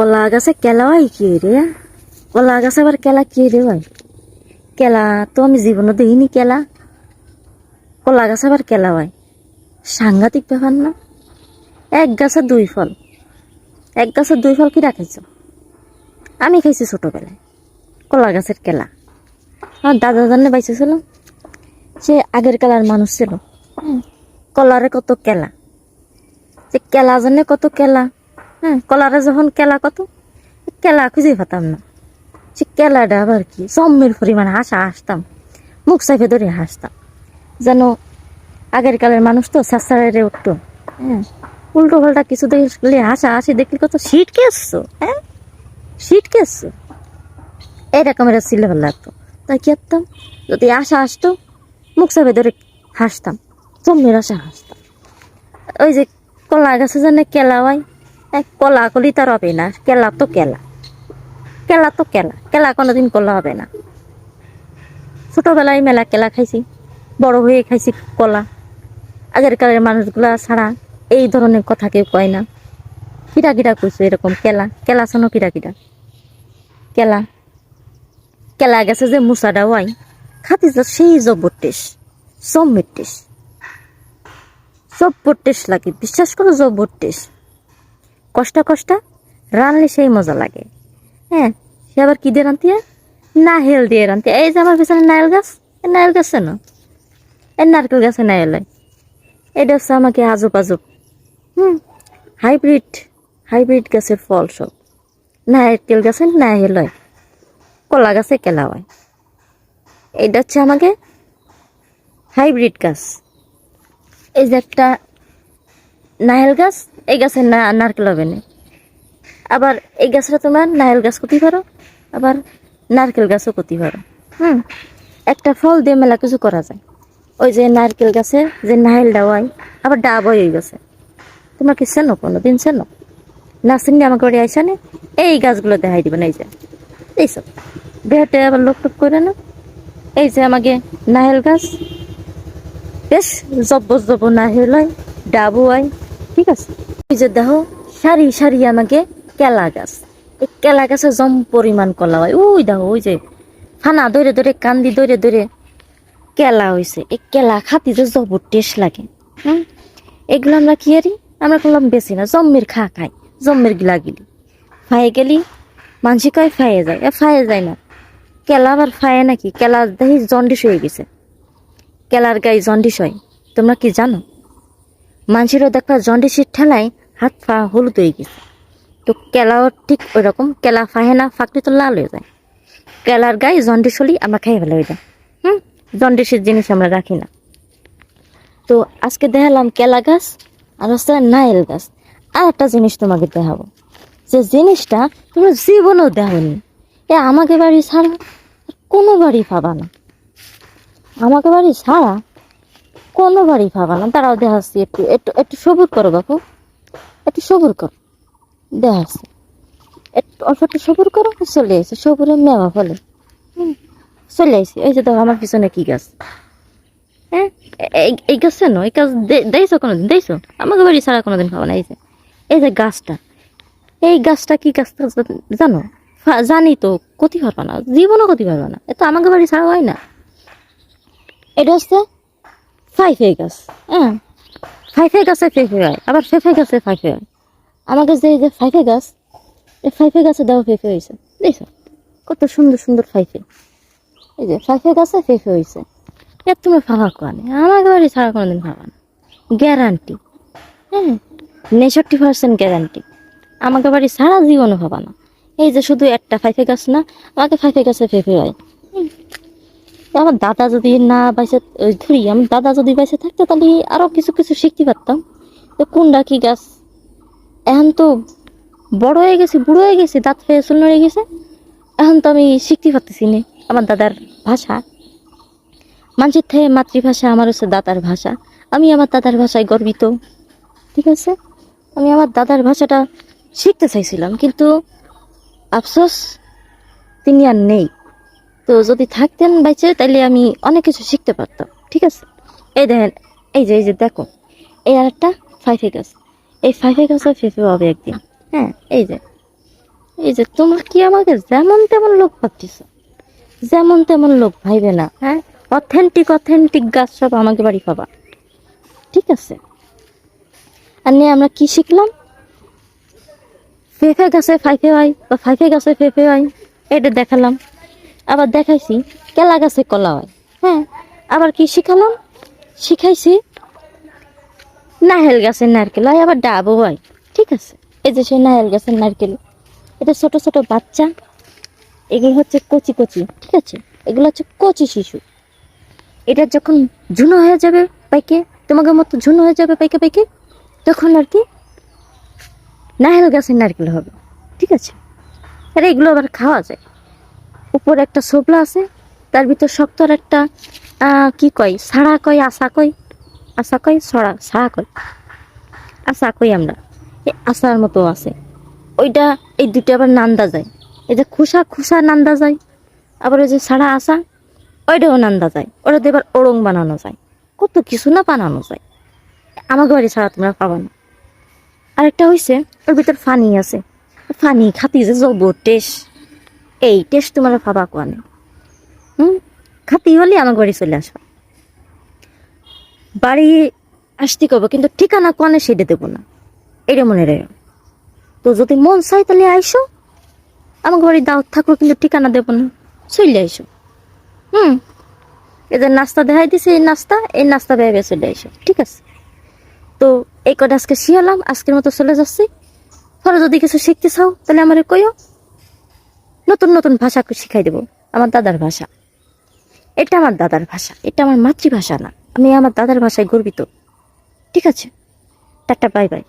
কলা গাছে কেলা হয় কি রে? কলা গাছে আবার কেলা কি রে ভাই? কেলা তো আমি জীবনে দেখিনি কেলা। কলা গাছে আবার কেলা হয়? সাংঘাতিক ব্যাপার না? এক গাছে দুই ফল। এক গাছের দুই ফল কি রাখাইছ আমি খাইছি ছোটবেলায়। কলা গাছের কেলা। আমার দাদা জানে বাইসেছিল সে আগের কালার মানুষ ছিল। কলারে কত কেলা। যে কেলা জানে কত কেলা। হ্যাঁ কলারে যখন কেলা কত, কেলা খুঁজে পেতাম না। সে কেলাটা আবার কি জম্মের পরিমাণ হাসা হাসতাম, মুখ সাইফে ধরে হাসতাম। যেন আগের কালের মানুষ তো সাসারে উঠতো হ্যাঁ। উল্টো পাল্টা কিছু দেখলে হাসা হাসি দেখলে কত সিট কেসছো হ্যাঁ? সিট কেসছো এইরকম এটা ছিল ভালো লাগতো। তাই কি করতাম? যদি আশা আসতো মুখ সাইফে ধরে হাসতাম জম্মের আশা হাসতাম। ওই যে কলা গাছে জানে কেলা হয় এক কলা কলি তার হবে না, কেলা তো কেলা। কেলা তো কেলা কেলা কোনোদিন কলা হবে না। ছোটবেলায় মেলা কেলা খাইছি, বড় হয়ে খাইছি কলা। আগের কালের মানুষগুলা ছাড়া এই ধরনের কথা কেউ কয় না। কিরা কিরা কইছো এরকম, কেলা কেলা শোনো কিরা কিরা কেলা কেলা গেছে যে মুসাটা হয় খাতি সেই জব্বর টেস্ট জম্মের টেস্ট। জব্বর টেস্ট লাগে, বিশ্বাস করো জব্বর টেস্ট। কষ্ট কষ্টা রানলে সেই মজা লাগে। হ্যাঁ সে আবার কি দিয়ে রানতে? নারকেল দিয়ে রানতে। এই যে আমার পেছনে নারকেল গাছ, এই নারকেল গাছ না এই নারকেল গাছে নারকেল হয়। এটা হচ্ছে আমাকে আজব আজব। হুম, হাইব্রিড হাইব্রিড গাছের ফল সব। নারকেল গাছে নারকেল হয়, কলা গাছে কেলা হয়। এটা হচ্ছে আমাকে হাইব্রিড গাছ। এই যে একটা নারকেল গাছ এই গাছের না, নারকেল হবে না। আবার এই গাছটা তোমার নারকেল গাছ করতে পারো আবার নারকেল গাছও করতে পারো হুম, একটা ফল দিয়ে মেলা কিছু করা যায়। ওই যে নারকেল গাছে যে নারকেল ডাওয়াই আবার ডাব হয়ে গেছে। তোমার কি চেনো? কোনো দিন চেনো? না চিনি আমাকে বাড়ি আইসা নে, এই গাছগুলো দেখাই দিবেন এই যে। এইসব দেহাতে আবার লোক টোক করে না। এই যে আমাকে নারকেল গাছ, বেশ জব্বর জব্বর নারকেল হয়, ডাবও হয়, ঠিক আছে। দেখো সারি সারি আমাকে কেলা গাছ। এই কেলা গাছে জম পরিমাণ কলা হয়। ওই দেখো, ওই যে ফানা ধরে ধরে কান্দি ধরে ধরে কেলা হয়েছে এই কেলা খাতি যে জবর টেস্ট লাগে, হুম? এগুলো আমরা কি হারি? আমরা করলাম বেশি না, জম্মের খা খাই, জম্মের গিলা গিলি। ফায়ে গেলি, মানসি কয় ফায়ে যায়? এ ফায়ে যায় না। কেলা আবার ফায়ে নাকি? কেলা দেখি জন্ডিস হয়ে গেছে। কেলার গায়ে জন্ডিস হয়, তোমরা কি জানো? মানুষেরও দেখবা জন্ডিসের ঠেলায় হাত ফা হলুদ হয়ে গেছে। তো কেলাও ঠিক ওই রকম কেলা ফাহে না ফাঁকলে তো লাল হয়ে যায়। কেলার গায়ে জন্ডিস হলেই আমরা খাই ফেলে যায়। হুম? জন্ডিসের জিনিস আমরা রাখি না। তো আজকে দেখালাম কেলা গাছ, আর হচ্ছে নাইল গাছ। আর একটা জিনিস তোমাকে দেখাবো। যে জিনিসটা তোমরা জীবনেও দেখনি। এ আমাকে বাড়ি ছাড়া কোনো বাড়ি পাবা না। আমাকে বাড়ি ছাড়া কোনো বাড়ি পাবা না। তারাও দেখাচ্ছি একটু একটু একটু সবুর করো বাপু। একটু সবুর করো। দেখাচ্ছি একটু অল্প একটু সবুর করো, চলে এসে সবুরে মেওয়া ফলে। চলে আসি। এই যে দেখো, আমার পিছনে কি গাছ? হ্যাঁ এই- এই গাছ না এই গাছ দে- দেখছ কোনোদিন? দেখছ আমাকে বাড়ি ছাড়া কোনোদিন খাব না, এই যে। গাছটা। এই গাছটা কি গাছটা জানো, জানি? তো, ক্ষতি পারবা না, জীবনও ক্ষতি পারবা না। এ আমাকে বাড়ি ছাড়া হয় না। এটা হচ্ছে ফাইফে গাছ। হ্যাঁ ফাইফে গাছে ফেফে হয়, আবার ফেফে গাছে ফাইফে হয়। আমাকে যে এই যে ফাইফে গাছ, এই ফাইফে গাছে দেওয়া ফেফে হয়েছে। দেখছ? কত সুন্দর সুন্দর ফাইফে। এই যে ফাইফে গাছে ফেফে হয়েছে। এর তুমি ফাঁকা কোয়ানে আমাকে বাড়ি ছাড়া কোনোদিন ফাঁকা না। গ্যারান্টি হ্যাঁ নেষট্টি পার্সেন্ট গ্যারান্টি আমাকে বাড়ি সারা জীবনে ভাবা না। এই যে শুধু একটা ফাইফে গাছ না, আমাকে ফাইফে গাছে ফেফে হয়। আমার দাদা যদি না বাইসে ধরি আমার দাদা যদি বাইসে থাকতো, তাহলে আরও কিছু কিছু শিখতে পারতাম। তো কোনটা কি গাছ? এখন তো বড় হয়ে গেছে, বুড়ো হয়ে গেছে, দাঁত ফেয়ে শূন্য হয়ে গেছে। এখন তো আমি শিখতে পারতেছি না, আমার দাদার ভাষা। মানুষের থেকে মাতৃভাষা আমার হচ্ছে দাদার ভাষা। আমি আমার দাদার ভাষায় গর্বিত, ঠিক আছে? আমি আমার দাদার ভাষাটা শিখতে চাইছিলাম, কিন্তু আফসোস, তিনি আর নেই। তো যদি থাকতেন বাইচে তাহলে আমি অনেক কিছু শিখতে পারতাম, ঠিক আছে? এই দেখেন, এই যে এই যে, দেখো, এই আর একটা ফাইফে গাছ এই ফাইফে গাছও ফেফে হবে একদিন হ্যাঁ এই যে এই যে, তোমরা কি আমাকে যেমন তেমন লোক ভাবতেছ যেমন তেমন লোক ভাইবে না হ্যাঁ? অথেন্টিক অথেন্টিক গাছ সব আমাকে বাড়ি পাবা, ঠিক আছে? আর নিয়ে আমরা কি শিখলাম? ফেফে গাছে ফাইফে হয় বা ফাইফে গাছে ফেফে হয় এটা দেখালাম। আবার দেখাইছি, কেলা গাছে কলা হয়। হ্যাঁ আবার কি শিখালাম? শিখাইছি, নাহেল গাছের নারকেল হয়, আবার ডাবও হয়। ঠিক আছে, এই যে সেই নারকেল গাছের নারকেল, এটা ছোট ছোট বাচ্চা, এগুলো হচ্ছে কচি কচি, ঠিক আছে? এগুলো হচ্ছে কচি শিশু। এটা যখন ঝুনো হয়ে যাবে পাইকে তোমাকে মতো ঝুনো হয়ে যাবে পাইকে পাইকে, তখন আর কি নারকেল গাছের নারকেল হবে। ঠিক আছে? আর এগুলো আবার খাওয়া যায়। উপরে একটা সোবলা আছে, তার ভিতর শক্তর একটা কি কয়? সাড়া কয়, আশা কয়? আশা কয়? সড়া, সাড়া কয়। আশা কই আমরা? এই আশার মতো আছে। ওইটা এই দুটো আবার নান্দা যায়। এই যে খোসা খোসা নান্দা যায়। আবার ওই যে সাড়া আসা ওইটাও নান্দা যায়। ওটা এবার ওরং বানানো যায়। কত কিছু না বানানো যায়। আমাকে বাড়ি ছাড়া তোমরা পাবা না। আরেকটা হয়েছে ওর ভিতর ফানি আছে। ফানি খাতি যে জবর টেস্ট এই টেস্ট তোমরা পাবা কোয়ানে হুম, খাতি হলে আমার বাড়ি চলে আসবা বাড়ি আসতে কব, কিন্তু ঠিকানা কোয়ানে সেটা দেবো না? এটা মনে রেখো তো যদি মন চাই তাহলে আইসো আমার বাড়ি দাওয়াত থাকো, কিন্তু ঠিকানা দেবো না। চলে আইসো হুম এদের নাস্তা দেখাই দিছে, এই নাস্তা এই নাস্তা ভেবে চলে আইসো ঠিক আছে। তো এই কটা আজকে শিয়ালাম আজকের মতো চলে যাচ্ছি। পরে যদি কিছু শিখতে চাও তাহলে আমার কইও নতুন নতুন ভাষা শিখাই দেব। আমার দাদার ভাষা। এটা আমার দাদার ভাষা। এটা আমার মাতৃভাষা না। আমি আমার দাদার ভাষায় গর্বিত। ঠিক আছে? Tata, bye bye.